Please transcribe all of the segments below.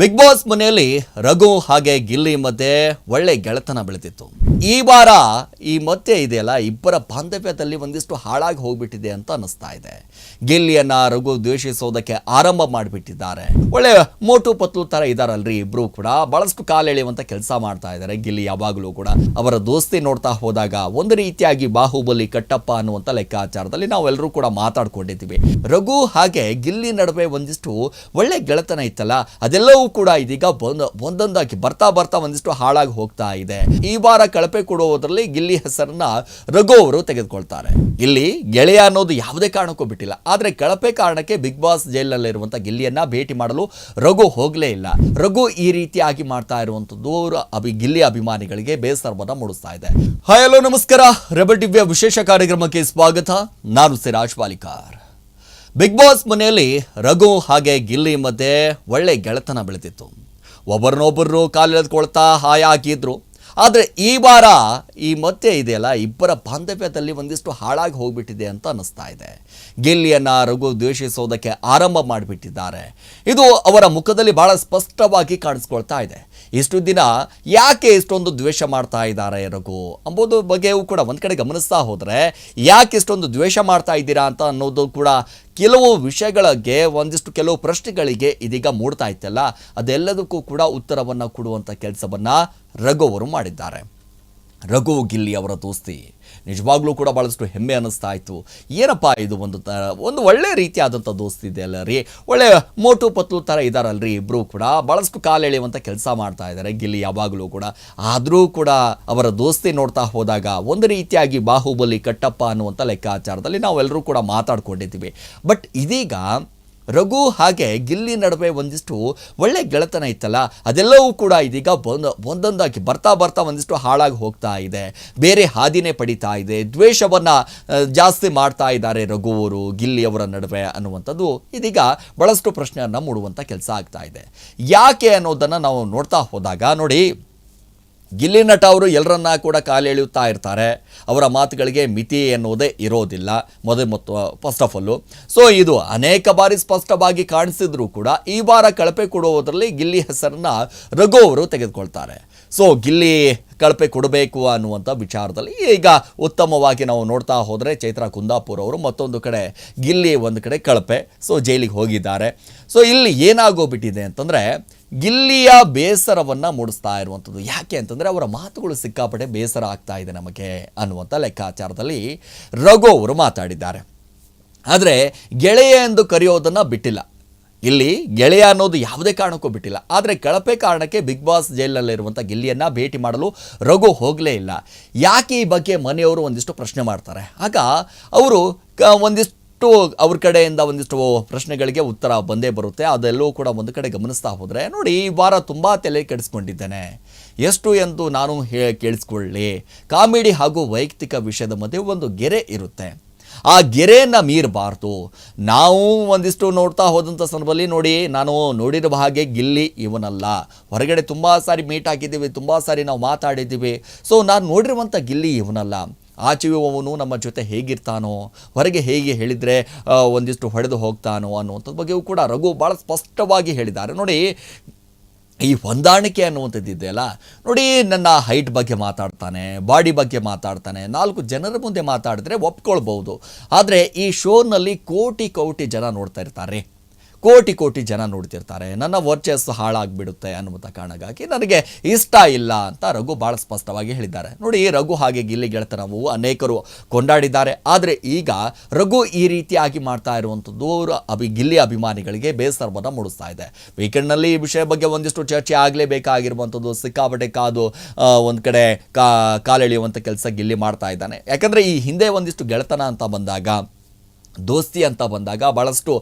Big boss ಮನೆಯಲ್ಲಿ ರಘು ಹಾಗೆ ಗಿಲ್ಲಿ ಮಧ್ಯೆ ಒಳ್ಳೆ ಗೆಳೆತನ ಬೆಳೆದಿತ್ತು. ಈ ವಾರ ಈ ಮತ್ತೆ ಇದೆಯಲ್ಲ, ಇಬ್ಬರ ಬಾಂಧವ್ಯದಲ್ಲಿ ಒಂದಿಷ್ಟು ಹಾಳಾಗಿ ಹೋಗ್ಬಿಟ್ಟಿದೆ ಅಂತ ಅನಿಸ್ತಾ ಇದೆ. ಗಿಲ್ಲಿಯನ್ನ ರಘು ದ್ವೇಷಿಸೋದಕ್ಕೆ ಆರಂಭ ಮಾಡಿಬಿಟ್ಟಿದ್ದಾರೆ. ಒಳ್ಳೆ ಮೋಟು ಪತ್ಲು ತರ ಇದಾರಲ್ರಿ ಇಬ್ರು ಕೂಡ. ಬಹಳಷ್ಟು ಕಾಲೆಳೆಯುವಂತ ಕೆಲಸ ಮಾಡ್ತಾ ಇದ್ದಾರೆ ಗಿಲ್ಲಿ ಯಾವಾಗಲೂ ಕೂಡ ಅವರ ದೋಸ್ತಿ ನೋಡ್ತಾ ಹೋದಾಗ ಒಂದು ರೀತಿಯಾಗಿ ಬಾಹುಬಲಿ, ಕಟ್ಟಪ್ಪ ಅನ್ನುವಂತ ಲೆಕ್ಕಾಚಾರದಲ್ಲಿ ನಾವೆಲ್ಲರೂ ಕೂಡ ಮಾತಾಡ್ಕೊಂಡಿದ್ದೀವಿ. ರಘು ಹಾಗೆ ಗಿಲ್ಲಿ ನಡುವೆ ಒಂದಿಷ್ಟು ಒಳ್ಳೆ ಗೆಳೆತನ ಇತ್ತಲ್ಲ, ಅದೆಲ್ಲವೂ ಕೂಡ ಇದೀಗ ಒಂದೊಂದಾಗಿ ಬರ್ತಾ ಬರ್ತಾ ಒಂದಿಷ್ಟು ಹಾಳಾಗಿ ಹೋಗ್ತಾ ಇದೆ. ಈ ವಾರ ಕಳಪೆ ಕೊಡುವುದರಲ್ಲಿ ಗಿಲ್ಲಿ ಹೆಸರನ್ನ ರಘು ಅವರು ತೆಗೆದುಕೊಳ್ತಾರೆ. ಇಲ್ಲಿ ಗೆಳೆಯ ಅನ್ನೋದು ಯಾವುದೇ ಕಾರಣಕ್ಕೂ ಬಿಟ್ಟಿಲ್ಲ. ಆದ್ರೆ ಕಳಪೆ ಕಾರಣಕ್ಕೆ ಬಿಗ್ ಬಾಸ್ ಜೈಲಿನಲ್ಲಿರುವಂಥ ಗಿಲ್ಲಿಯನ್ನ ಭೇಟಿ ಮಾಡಲು ರಘು ಹೋಗ್ಲೇ ಇಲ್ಲ. ರಘು ಈ ರೀತಿಯಾಗಿ ಮಾಡ್ತಾ ಇರುವಂಥದ್ದು ಅಭಿ, ಗಿಲ್ಲಿ ಅಭಿಮಾನಿಗಳಿಗೆ ಬೇಸರವನ್ನ ಮೂಡಿಸ್ತಾ ಇದೆ. ಹಾಯ್ ಹಲೋ ನಮಸ್ಕಾರ. ರೆಬಲ್ ಟಿವಿಯ ವಿಶೇಷ ಕಾರ್ಯಕ್ರಮಕ್ಕೆ ಸ್ವಾಗತ. ನಾನು ಸಿರಾಜ್ ಪಾಲಿಕಾರ್. ಬಿಗ್ ಬಾಸ್ ಮನೆಯಲ್ಲಿ ರಘು ಹಾಗೆ ಗಿಲ್ಲಿ ಮಧ್ಯೆ ಒಳ್ಳೆ ಗೆಳೆತನ ಬೆಳೆದಿತ್ತು. ಒಬ್ಬರನ್ನೊಬ್ಬರು ಕಾಲೆಳೆದುಕೊಳ್ತಾ ಹಾಯಾಗಿದ್ರು ಆದರೆ ಈ ವಾರ ಈ ಮಧ್ಯೆ ಇದೆಯಲ್ಲ, ಇಬ್ಬರ ಬಾಂಧವ್ಯದಲ್ಲಿ ಒಂದಿಷ್ಟು ಹಾಳಾಗಿ ಹೋಗಿಬಿಟ್ಟಿದೆ ಅಂತ ಅನ್ನಿಸ್ತಾ ಇದೆ. ಗಿಲ್ಲಿಯನ್ನು ರಘು ದ್ವೇಷಿಸೋದಕ್ಕೆ ಆರಂಭ ಮಾಡಿಬಿಟ್ಟಿದ್ದಾರೆ. ಇದು ಅವರ ಮುಖದಲ್ಲಿ ಬಹಳ ಸ್ಪಷ್ಟವಾಗಿ ಕಾಣಿಸ್ಕೊಳ್ತಾ ಇದೆ. ಇಷ್ಟು ದಿನ ಯಾಕೆ ಇಷ್ಟೊಂದು ದ್ವೇಷ ಮಾಡ್ತಾ ಇದ್ದಾರೆ ರಘು? ಅಂಬೋದು ಬಗ್ಗೆಯೂ ಕೂಡ ಒಂದು ಕಡೆ ಗಮನಿಸ್ತಾ ಹೋದರೆ ಯಾಕೆ ಇಷ್ಟೊಂದು ದ್ವೇಷ ಮಾಡ್ತಾ ಇದ್ದೀರಾ ಅಂತ ಅನ್ನೋದು ಕೂಡ ಕೆಲವು ವಿಷಯಗಳಿಗೆ, ಒಂದಿಷ್ಟು ಕೆಲವು ಪ್ರಶ್ನೆಗಳಿಗೆ ಇದೀಗ ಮೂಡ್ತಾ ಇತ್ತಲ್ಲ, ಅದೆಲ್ಲದಕ್ಕೂ ಕೂಡ ಉತ್ತರವನ್ನು ಕೊಡುವಂಥ ಕೆಲಸವನ್ನು ರಘು ಅವರು ಮಾಡಿದ್ದಾರೆ. ರಘು ಗಿಲ್ಲಿ ಅವರ ದೋಸ್ತಿ. ನಿಜವಾಗ್ಲೂ ಕೂಡ ಭಾಳಷ್ಟು ಹೆಮ್ಮೆ ಅನ್ನಿಸ್ತಾ ಇತ್ತು. ಏನಪ್ಪ ಇದು ಒಂದು ತ, ಒಂದು ಒಳ್ಳೆ ರೀತಿಯಾದಂಥ ದೋಸ್ತಿ ಇದೆ ಅಲ್ಲ ರೀ? ಒಳ್ಳೆ ಮೋಟು ಪತ್ಲು ಥರ ಇದ್ದಾರಲ್ರಿ ಇಬ್ಬರು ಕೂಡ. ಭಾಳಷ್ಟು ಕಾಲೆಳೆಯುವಂಥ ಕೆಲಸ ಮಾಡ್ತಾ ಇದ್ದಾರೆ ಗಿಲ್ಲಿ ಯಾವಾಗಲೂ ಕೂಡ. ಆದರೂ ಕೂಡ ಅವರ ದೋಸ್ತಿ ನೋಡ್ತಾ ಹೋದಾಗ ಒಂದು ರೀತಿಯಾಗಿ ಬಾಹುಬಲಿ ಕಟ್ಟಪ್ಪ ಅನ್ನುವಂಥ ಲೆಕ್ಕಾಚಾರದಲ್ಲಿ ನಾವೆಲ್ಲರೂ ಕೂಡ ಮಾತಾಡ್ಕೊಂಡಿದ್ದೀವಿ. ಬಟ್ ಇದೀಗ ರಘು ಹಾಗೆ ಗಿಲ್ಲಿ ನಡುವೆ ಒಂದಿಷ್ಟು ಒಳ್ಳೆ ಗೆಳೆತನ ಇತ್ತಲ್ಲ, ಅದೆಲ್ಲವೂ ಕೂಡ ಇದೀಗ ಒಂದೊಂದಾಗಿ ಬರ್ತಾ ಬರ್ತಾ ಒಂದಿಷ್ಟು ಹಾಳಾಗಿ ಹೋಗ್ತಾ ಇದೆ. ಬೇರೆ ಹಾದಿನೇ ಪಡಿತಾ ಇದೆ. ದ್ವೇಷವನ್ನು ಜಾಸ್ತಿ ಮಾಡ್ತಾ ಇದ್ದಾರೆ ರಘುವರು ಗಿಲ್ಲಿಯವರ ನಡುವೆ ಅನ್ನುವಂಥದ್ದು ಇದೀಗ ಬಹಳಷ್ಟು ಪ್ರಶ್ನೆಯನ್ನು ಮೂಡುವಂಥ ಕೆಲಸ ಆಗ್ತಾ ಇದೆ. ಯಾಕೆ ಅನ್ನೋದನ್ನು ನಾವು ನೋಡ್ತಾ ಹೋದಾಗ ನೋಡಿ ಗಿಲ್ಲಿ ನಟ ಅವರು ಎಲ್ಲರನ್ನ ಕೂಡ ಕಾಲೆಳೆಯುತ್ತಾ ಇರ್ತಾರೆ. ಅವರ ಮಾತುಗಳಿಗೆ ಮಿತಿ ಎನ್ನುವುದೇ ಇರೋದಿಲ್ಲ. ಮೊದಲು ಮತ್ತು ಫಸ್ಟ್ ಆಫ್ ಆಲು ಸೊ ಇದು ಅನೇಕ ಬಾರಿ ಸ್ಪಷ್ಟವಾಗಿ ಕಾಣಿಸಿದ್ರು ಕೂಡ ಈ ವಾರ ಕಳಪೆ ಕೊಡುವುದರಲ್ಲಿ ಗಿಲ್ಲಿ ಹೆಸರನ್ನ ರಘು ಅವರು ತೆಗೆದುಕೊಳ್ತಾರೆ. ಸೊ ಗಿಲ್ಲಿ ಕಳಪೆ ಕೊಡಬೇಕು ಅನ್ನುವಂಥ ವಿಚಾರದಲ್ಲಿ ಈಗ ಉತ್ತಮವಾಗಿ ನಾವು ನೋಡ್ತಾ ಹೋದರೆ ಚೈತ್ರಾ ಕುಂದಾಪುರ್ ಅವರು ಮತ್ತೊಂದು ಕಡೆ ಗಿಲ್ಲಿ, ಒಂದು ಕಡೆ ಕಳಪೆ. ಸೊ ಜೈಲಿಗೆ ಹೋಗಿದ್ದಾರೆ. ಸೊ ಇಲ್ಲಿ ಏನಾಗೋಗ್ಬಿಟ್ಟಿದೆ ಅಂತಂದರೆ ಗಿಲ್ಲಿಯ ಬೇಸರವನ್ನು ಮೂಡಿಸ್ತಾ ಇರುವಂಥದ್ದು. ಯಾಕೆ ಅಂತಂದರೆ ಅವರ ಮಾತುಗಳು ಸಿಕ್ಕಾಪಟ್ಟೆ ಬೇಸರ ಆಗ್ತಾ ಇದೆ ನಮಗೆ ಅನ್ನುವಂಥ ಲೆಕ್ಕಾಚಾರದಲ್ಲಿ ರಘು ಅವರು ಮಾತಾಡಿದ್ದಾರೆ. ಆದರೆ ಗೆಳೆಯ ಎಂದು ಕರೆಯೋದನ್ನು ಬಿಟ್ಟಿಲ್ಲ. ಇಲ್ಲಿ ಗೆಳೆಯ ಅನ್ನೋದು ಯಾವುದೇ ಕಾರಣಕ್ಕೂ ಬಿಟ್ಟಿಲ್ಲ. ಆದರೆ ಕಳಪೆ ಕಾರಣಕ್ಕೆ ಬಿಗ್ ಬಾಸ್ ಜೈಲಲ್ಲಿರುವಂಥ ಗಿಲ್ಲಿಯನ್ನು ಭೇಟಿ ಮಾಡಲು ರಘು ಹೋಗಲೇ ಇಲ್ಲ. ಯಾಕೆ ಈ ಬಗ್ಗೆ ಮನೆಯವರು ಒಂದಿಷ್ಟು ಪ್ರಶ್ನೆ ಮಾಡ್ತಾರೆ. ಆಗ ಅವರು ಒಂದಿಷ್ಟು ಅವ್ರ ಕಡೆಯಿಂದ ಒಂದಿಷ್ಟು ಪ್ರಶ್ನೆಗಳಿಗೆ ಉತ್ತರ ಬಂದೇ ಬರುತ್ತೆ. ಅದೆಲ್ಲವೂ ಕೂಡ ಒಂದು ಕಡೆ ಗಮನಿಸ್ತಾ ಹೋದರೆ, ನೋಡಿ ಈ ವಾರ ತುಂಬ ತಲೆ ಕೆಡಿಸ್ಕೊಂಡಿದ್ದೇನೆ. ಎಷ್ಟು ಎಂದು ನಾನು ಹೇ ಕೇಳಿಸ್ಕೊಳ್ಳಿ. ಕಾಮಿಡಿ ಹಾಗೂ ವೈಯಕ್ತಿಕ ವಿಷಯದ ಮಧ್ಯೆ ಒಂದು ಗೆರೆ ಇರುತ್ತೆ. ಆ ಗೆರೆಯನ್ನು ಮೀರಬಾರ್ದು. ನಾವು ಒಂದಿಷ್ಟು ನೋಡ್ತಾ ಹೋದಂಥ ಸಂದರ್ಭದಲ್ಲಿ ನೋಡಿ, ನಾನು ನೋಡಿರುವ ಹಾಗೆ ಗಿಲ್ಲಿ ಇವನಲ್ಲ. ಹೊರಗಡೆ ತುಂಬ ಸಾರಿ ಮೀಟ್ ಹಾಕಿದ್ದೀವಿ ತುಂಬ ಸಾರಿ ನಾವು ಮಾತಾಡಿದ್ದೀವಿ. ಸೊ, ನಾನು ನೋಡಿರುವಂಥ ಗಿಲ್ಲಿ ಇವನಲ್ಲ. ಆಚೆಯುವವನು ನಮ್ಮ ಜೊತೆ ಹೇಗಿರ್ತಾನೋ, ಹೊರಗೆ ಹೇಗೆ ಹೇಳಿದರೆ ಒಂದಿಷ್ಟು ಹೊಡೆದು ಹೋಗ್ತಾನೋ ಅನ್ನುವಂಥದ್ದು ಬಗ್ಗೆಯೂ ಕೂಡ ರಘು ಭಾಳ ಸ್ಪಷ್ಟವಾಗಿ ಹೇಳಿದ್ದಾರೆ. ನೋಡಿ, ಈ ಹೊಂದಾಣಿಕೆ ಅನ್ನುವಂಥದ್ದು ಇದೆಯಲ್ಲ ನೋಡಿ, ನನ್ನ ಹೈಟ್ ಬಗ್ಗೆ ಮಾತಾಡ್ತಾನೆ ಬಾಡಿ ಬಗ್ಗೆ ಮಾತಾಡ್ತಾನೆ, ನಾಲ್ಕು ಜನರ ಮುಂದೆ ಮಾತಾಡಿದ್ರೆ ಒಪ್ಕೊಳ್ಬಹುದು. ಆದರೆ ಈ ಶೋನಲ್ಲಿ ಕೋಟಿ ಕೋಟಿ ಜನ ನೋಡ್ತಾ ಇರ್ತಾರೆ. ಕೋಟಿ ಕೋಟಿ ಜನ ನೋಡ್ತಿರ್ತಾರೆ. ನನ್ನ ವರ್ಚಸ್ಸು ಹಾಳಾಗ್ಬಿಡುತ್ತೆ ಅನ್ನುವಂಥ ಕಾರಣಕ್ಕಾಗಿ ನನಗೆ ಇಷ್ಟ ಇಲ್ಲ ಅಂತ ರಘು ಭಾಳ ಸ್ಪಷ್ಟವಾಗಿ ಹೇಳಿದ್ದಾರೆ. ನೋಡಿ, ರಘು ಹಾಗೆ ಗಿಲ್ಲಿ ಗೆಳೆತನವು ಅನೇಕರು ಕೊಂಡಾಡಿದ್ದಾರೆ. ಆದರೆ ಈಗ ರಘು ಈ ರೀತಿಯಾಗಿ ಮಾಡ್ತಾ ಇರುವಂಥದ್ದು ಅಭಿ, ಗಿಲ್ಲಿ ಅಭಿಮಾನಿಗಳಿಗೆ ಬೇಸರವನ್ನು ಮೂಡಿಸ್ತಾ ಇದೆ. ವೀಕೆಂಡ್ನಲ್ಲಿ ಈ ವಿಷಯ ಬಗ್ಗೆ ಒಂದಿಷ್ಟು ಚರ್ಚೆ ಆಗಲೇಬೇಕಾಗಿರುವಂಥದ್ದು. ಸಿಕ್ಕಾಪಟ್ಟೆ ಕಾದು ಒಂದು ಕಡೆ ಕಾಲೆಳೆಯುವಂಥ ಕೆಲಸ ಗಿಲ್ಲಿ ಮಾಡ್ತಾ ಇದ್ದಾನೆ. ಯಾಕಂದರೆ ಈ ಹಿಂದೆ ಒಂದಿಷ್ಟು ಗೆಳೆತನ ಅಂತ ಬಂದಾಗ ದೋಸ್ತಿ ಅಂತ ಬಂದಾಗ ಭಾಳಷ್ಟು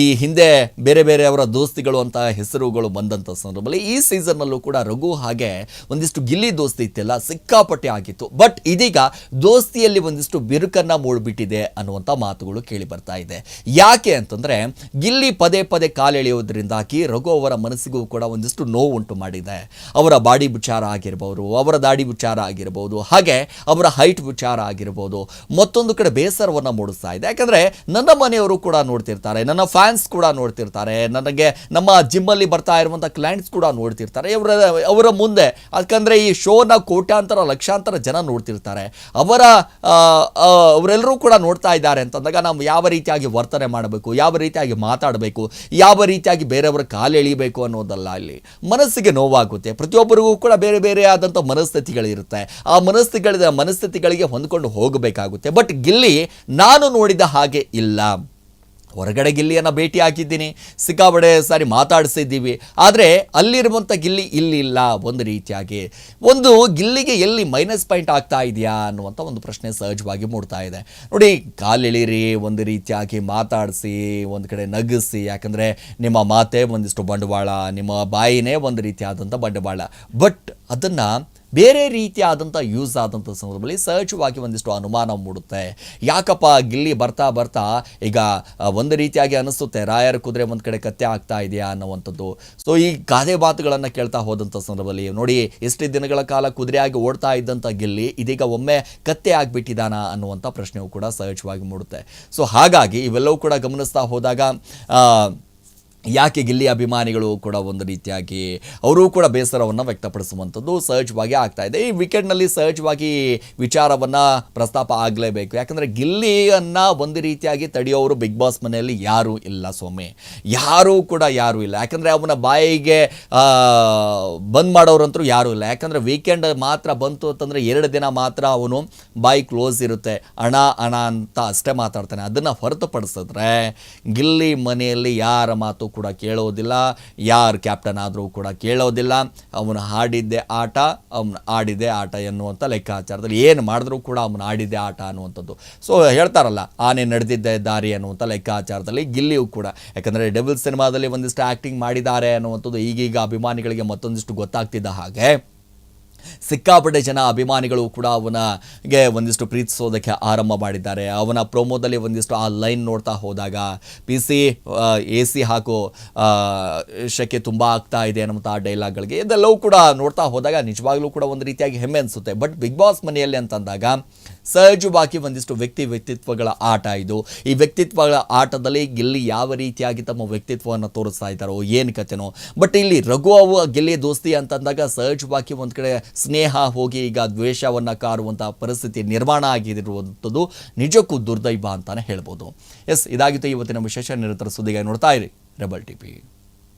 ಈ ಹಿಂದೆ ಬೇರೆ ಬೇರೆಯವರ ದೋಸ್ತಿಗಳು ಅಂತ ಹೆಸರುಗಳು ಬಂದಂಥ ಸಂದರ್ಭದಲ್ಲಿ ಈ ಸೀಸನ್ನಲ್ಲೂ ಕೂಡ ರಘು ಹಾಗೆ ಒಂದಿಷ್ಟು ಗಿಲ್ಲಿ ದೋಸ್ತಿ ಇತ್ತೆಲ್ಲ ಸಿಕ್ಕಾಪಟ್ಟೆ ಆಗಿತ್ತು. ಬಟ್ ಇದೀಗ ದೋಸ್ತಿಯಲ್ಲಿ ಒಂದಿಷ್ಟು ಬಿರುಕನ್ನು ಮೂಡಿಬಿಟ್ಟಿದೆ ಅನ್ನುವಂಥ ಮಾತುಗಳು ಕೇಳಿ ಬರ್ತಾ ಇದೆ. ಯಾಕೆ ಅಂತಂದರೆ ಗಿಲ್ಲಿ ಪದೇ ಪದೇ ಕಾಲೆಳೆಯೋದ್ರಿಂದಾಗಿ ರಘು ಅವರ ಮನಸ್ಸಿಗೂ ಕೂಡ ಒಂದಿಷ್ಟು ನೋವು ಉಂಟು ಮಾಡಿದೆ. ಅವರ ಬಾಡಿ ವಿಚಾರ ಆಗಿರ್ಬೋದು, ಅವರ ದಾಡಿ ವಿಚಾರ ಆಗಿರ್ಬೋದು, ಹಾಗೆ ಅವರ ಹೈಟ್ ವಿಚಾರ ಆಗಿರ್ಬೋದು, ಮತ್ತೊಂದು ಕಡೆ ಬೇಸರವನ್ನು ಮೂಡಿಸ್ತಾ ಇದೆ. ಯಾಕಂದ್ರೆ ನನ್ನ ಮನೆಯವರು ಕೂಡ ನೋಡ್ತಿರ್ತಾರೆ, ನನ್ನ ಫ್ಯಾನ್ಸ್ ಕೂಡ ನೋಡ್ತಿರ್ತಾರೆ, ನನಗೆ ನಮ್ಮ ಜಿಮ್ಮಲ್ಲಿ ಬರ್ತಾ ಇರುವಂಥ ಕ್ಲೈಂಟ್ಸ್ ಕೂಡ ನೋಡ್ತಿರ್ತಾರೆ. ಇವರ, ಅವರ ಮುಂದೆ ಯಾಕಂದರೆ ಈ ಶೋನ ಕೋಟ್ಯಾಂತರ, ಲಕ್ಷಾಂತರ ಜನ ನೋಡ್ತಿರ್ತಾರೆ. ಅವರ ಅವರೆಲ್ಲರೂ ಕೂಡ ನೋಡ್ತಾ ಇದ್ದಾರೆ ಅಂತಂದಾಗ ನಾವು ಯಾವ ರೀತಿಯಾಗಿ ವರ್ತನೆ ಮಾಡಬೇಕು, ಯಾವ ರೀತಿಯಾಗಿ ಮಾತಾಡಬೇಕು, ಯಾವ ರೀತಿಯಾಗಿ ಬೇರೆಯವರ ಕಾಲು ಎಳಿಬೇಕು ಅನ್ನೋದಲ್ಲ ಅಲ್ಲಿ ಮನಸ್ಸಿಗೆ ನೋವಾಗುತ್ತೆ. ಪ್ರತಿಯೊಬ್ಬರಿಗೂ ಕೂಡ ಬೇರೆ ಬೇರೆ ಆದಂಥ ಮನಸ್ಥಿತಿಗಳಿರುತ್ತೆ. ಆ ಮನಸ್ಥಿತಿಗಳ ಮನಸ್ಥಿತಿಗಳಿಗೆ ಹೊಂದ್ಕೊಂಡು ಹೋಗಬೇಕಾಗುತ್ತೆ. ಬಟ್ ಗಿಲ್ಲಿ, ನಾನು ನೋಡಿದ ಹಾಗೆ ಇಲ್ಲ. ಹೊರಗಡೆ ಗಿಲ್ಲಿಯನ್ನು ಭೇಟಿ ಹಾಕಿದ್ದೀನಿ. ಸಿಕ್ಕಾಬಡೆ ಸಾರಿ ಮಾತಾಡಿಸಿದ್ದೀವಿ. ಆದರೆ ಅಲ್ಲಿರುವಂಥ ಗಿಲ್ಲಿ ಇಲ್ಲಿ ಇಲ್ಲ ಒಂದು ರೀತಿಯಾಗಿ. ಒಂದು ಗಿಲ್ಲಿಗೆ ಎಲ್ಲಿ ಮೈನಸ್ ಪಾಯಿಂಟ್ ಆಗ್ತಾ ಇದೆಯಾ ಅನ್ನುವಂಥ ಒಂದು ಪ್ರಶ್ನೆ ಸಹಜವಾಗಿ ಮೂಡ್ತಾ ಇದೆ. ನೋಡಿ, ಕಾಲೆಳಿರಿ, ಒಂದು ರೀತಿಯಾಗಿ ಮಾತಾಡಿಸಿ, ಒಂದು ಕಡೆ ನಗಿಸಿ. ಯಾಕಂದರೆ ನಿಮ್ಮ ಮಾತೇ ಒಂದಿಷ್ಟು ಬಂಡವಾಳ, ನಿಮ್ಮ ಬಾಯಿನೇ ಒಂದು ರೀತಿಯಾದಂಥ ಬಂಡವಾಳ. ಬಟ್ ಅದನ್ನು ಬೇರೆ ರೀತಿಯಾದಂಥ ಯೂಸ್ ಆದಂಥ ಸಂದರ್ಭದಲ್ಲಿ ಸಹಜವಾಗಿ ಒಂದಿಷ್ಟು ಅನುಮಾನ ಮೂಡುತ್ತೆ. ಯಾಕಪ್ಪ ಗಿಲ್ಲಿ ಬರ್ತಾ ಬರ್ತಾ ಈಗ ಒಂದು ರೀತಿಯಾಗಿ ಅನಿಸುತ್ತೆ, ರಾಯರ ಕುದುರೆ ಒಂದು ಕಡೆ ಕತ್ತೆ ಆಗ್ತಾ ಇದೆಯಾ ಅನ್ನುವಂಥದ್ದು. ಸೊ ಈ ಗಾದೆ ಮಾತುಗಳನ್ನು ಕೇಳ್ತಾ ಹೋದಂಥ ಸಂದರ್ಭದಲ್ಲಿ ನೋಡಿ, ಎಷ್ಟು ದಿನಗಳ ಕಾಲ ಕುದುರೆಯಾಗಿ ಓಡ್ತಾ ಇದ್ದಂಥ ಗಿಲ್ಲಿ ಇದೀಗ ಒಮ್ಮೆ ಕತ್ತೆ ಆಗಿಬಿಟ್ಟಿದಾನ ಅನ್ನುವಂಥ ಪ್ರಶ್ನೆಯೂ ಕೂಡ ಸಹಜವಾಗಿ ಮೂಡುತ್ತೆ. ಸೊ ಹಾಗಾಗಿ ಇವೆಲ್ಲವೂ ಕೂಡ ಗಮನಿಸ್ತಾ ಹೋದಾಗ ಯಾಕೆ ಗಿಲ್ಲಿ ಅಭಿಮಾನಿಗಳು ಕೂಡ ಒಂದು ರೀತಿಯಾಗಿ ಅವರು ಕೂಡ ಬೇಸರವನ್ನು ವ್ಯಕ್ತಪಡಿಸುವಂಥದ್ದು ಸಹಜವಾಗಿ ಆಗ್ತಾ ಇದೆ. ಈ ವಿಕೆಟ್ನಲ್ಲಿ ಸಹಜವಾಗಿ ವಿಚಾರವನ್ನು ಪ್ರಸ್ತಾಪ ಆಗಲೇಬೇಕು. ಯಾಕಂದರೆ ಗಿಲ್ಲಿಯನ್ನು ಒಂದು ರೀತಿಯಾಗಿ ತಡೆಯೋರು ಬಿಗ್ ಬಾಸ್ ಮನೆಯಲ್ಲಿ ಯಾರೂ ಇಲ್ಲ ಸ್ವಾಮಿ ಯಾರೂ ಕೂಡ ಯಾರೂ ಇಲ್ಲ. ಯಾಕಂದರೆ ಅವನ ಬಾಯಿಗೆ ಬಂದ್ ಮಾಡೋರಂತರೂ ಯಾರೂ ಇಲ್ಲ. ಯಾಕಂದರೆ ವೀಕೆಂಡ್ ಮಾತ್ರ ಬಂತು ಅಂತಂದರೆ ಎರಡು ದಿನ ಮಾತ್ರ ಅವನು ಬಾಯಿ ಕ್ಲೋಸ್ ಇರುತ್ತೆ. ಹಣ ಹಣ ಅಂತ ಅಷ್ಟೇ ಮಾತಾಡ್ತಾನೆ. ಅದನ್ನು ಹೊರತುಪಡಿಸಿದ್ರೆ ಗಿಲ್ಲಿ ಮನೆಯಲ್ಲಿ ಯಾರ ಮಾತು ಕೂಡ ಕೇಳೋದಿಲ್ಲ. ಯಾರು ಕ್ಯಾಪ್ಟನ್ ಆದರೂ ಕೂಡ ಕೇಳೋದಿಲ್ಲ. ಅವನು ಹಾಡಿದ್ದೆ ಆಟ, ಅವನು ಆಡಿದೆ ಆಟ ಎನ್ನುವಂಥ ಲೆಕ್ಕಾಚಾರದಲ್ಲಿ ಏನು ಮಾಡಿದ್ರೂ ಕೂಡ ಅವನು ಆಡಿದ್ದೆ ಆಟ ಅನ್ನುವಂಥದ್ದು. ಸೊ ಹೇಳ್ತಾರಲ್ಲ, ಆನೆ ನಡೆದಿದ್ದೆ ದಾರಿ ಅನ್ನುವಂಥ ಲೆಕ್ಕಾಚಾರದಲ್ಲಿ ಗಿಲ್ಲಿಯೂ ಕೂಡ. ಯಾಕಂದರೆ ಡೆಬಲ್ ಸಿನಿಮಾದಲ್ಲಿ ಒಂದಿಷ್ಟು ಆ್ಯಕ್ಟಿಂಗ್ ಮಾಡಿದ್ದಾರೆ ಅನ್ನುವಂಥದ್ದು ಈಗೀಗ ಅಭಿಮಾನಿಗಳಿಗೆ ಮತ್ತೊಂದಿಷ್ಟು ಗೊತ್ತಾಗ್ತಿದ್ದ ಹಾಗೆ. ಸಿಕ್ಕಾಪಟ್ಟೆ ಜನ ಅಭಿಮಾನಿಗಳು ಕೂಡ ಅವನಿಗೆ ಒಂದಿಷ್ಟು ಪ್ರೀತಿಸೋದಕ್ಕೆ ಆರಂಭ ಮಾಡಿದ್ದಾರೆ. ಅವನ ಪ್ರೋಮೋದಲ್ಲಿ ಒಂದಿಷ್ಟು ಆ ಲೈನ್ ನೋಡ್ತಾ ಹೋದಾಗ, ಪಿ ಸಿ ಎ ಸಿ ಹಾಕೋ ಶಕ್ಕೆ ಶಕೆ ತುಂಬ ಆಗ್ತಾ ಇದೆ ಅನ್ನುವಂಥ ಡೈಲಾಗ್ಗಳಿಗೆ ಇದೆಲ್ಲವೂ ಕೂಡ ನೋಡ್ತಾ ಹೋದಾಗ ನಿಜವಾಗ್ಲೂ ಕೂಡ ಒಂದು ರೀತಿಯಾಗಿ ಹೆಮ್ಮೆ ಅನಿಸುತ್ತೆ. ಬಟ್ ಬಿಗ್ ಬಾಸ್ ಮನೆಯಲ್ಲಿ ಅಂತಂದಾಗ ಸಹಜವಾಗಿ ಒಂದಿಷ್ಟು ವ್ಯಕ್ತಿ ವ್ಯಕ್ತಿತ್ವಗಳ ಆಟ ಇದು. ಈ ವ್ಯಕ್ತಿತ್ವಗಳ ಆಟದಲ್ಲಿ ಗಿಲ್ಲಿ ಯಾವ ರೀತಿಯಾಗಿ ತಮ್ಮ ವ್ಯಕ್ತಿತ್ವವನ್ನು ತೋರಿಸ್ತಾ ಇದ್ದಾರೋ, ಏನು ಕಥೆನೋ ಬಟ್ ಇಲ್ಲಿ ರಘು ಅವು ಗಿಲ್ಲಿ ದೋಸ್ತಿ ಅಂತಂದಾಗ ಸಹಜವಾಗಿ ಒಂದು ಕಡೆ ಸ್ನೇಹ ಹೋಗಿ ಈಗ ದ್ವೇಷವನ್ನು ಕಾರುವಂತಹ ಪರಿಸ್ಥಿತಿ ನಿರ್ಮಾಣ ಆಗಿರುವಂಥದ್ದು ನಿಜಕ್ಕೂ ದುರ್ದೈವ ಅಂತಾನೆ ಹೇಳ್ಬೋದು. ಎಸ್ ಇದಾಗಿತ್ತು ಇವತ್ತಿನ ವಿಶೇಷ ನಿರಂತರ ಸುದ್ದಿಗೆ ನೋಡ್ತಾ ಇರಿ. Rebel TP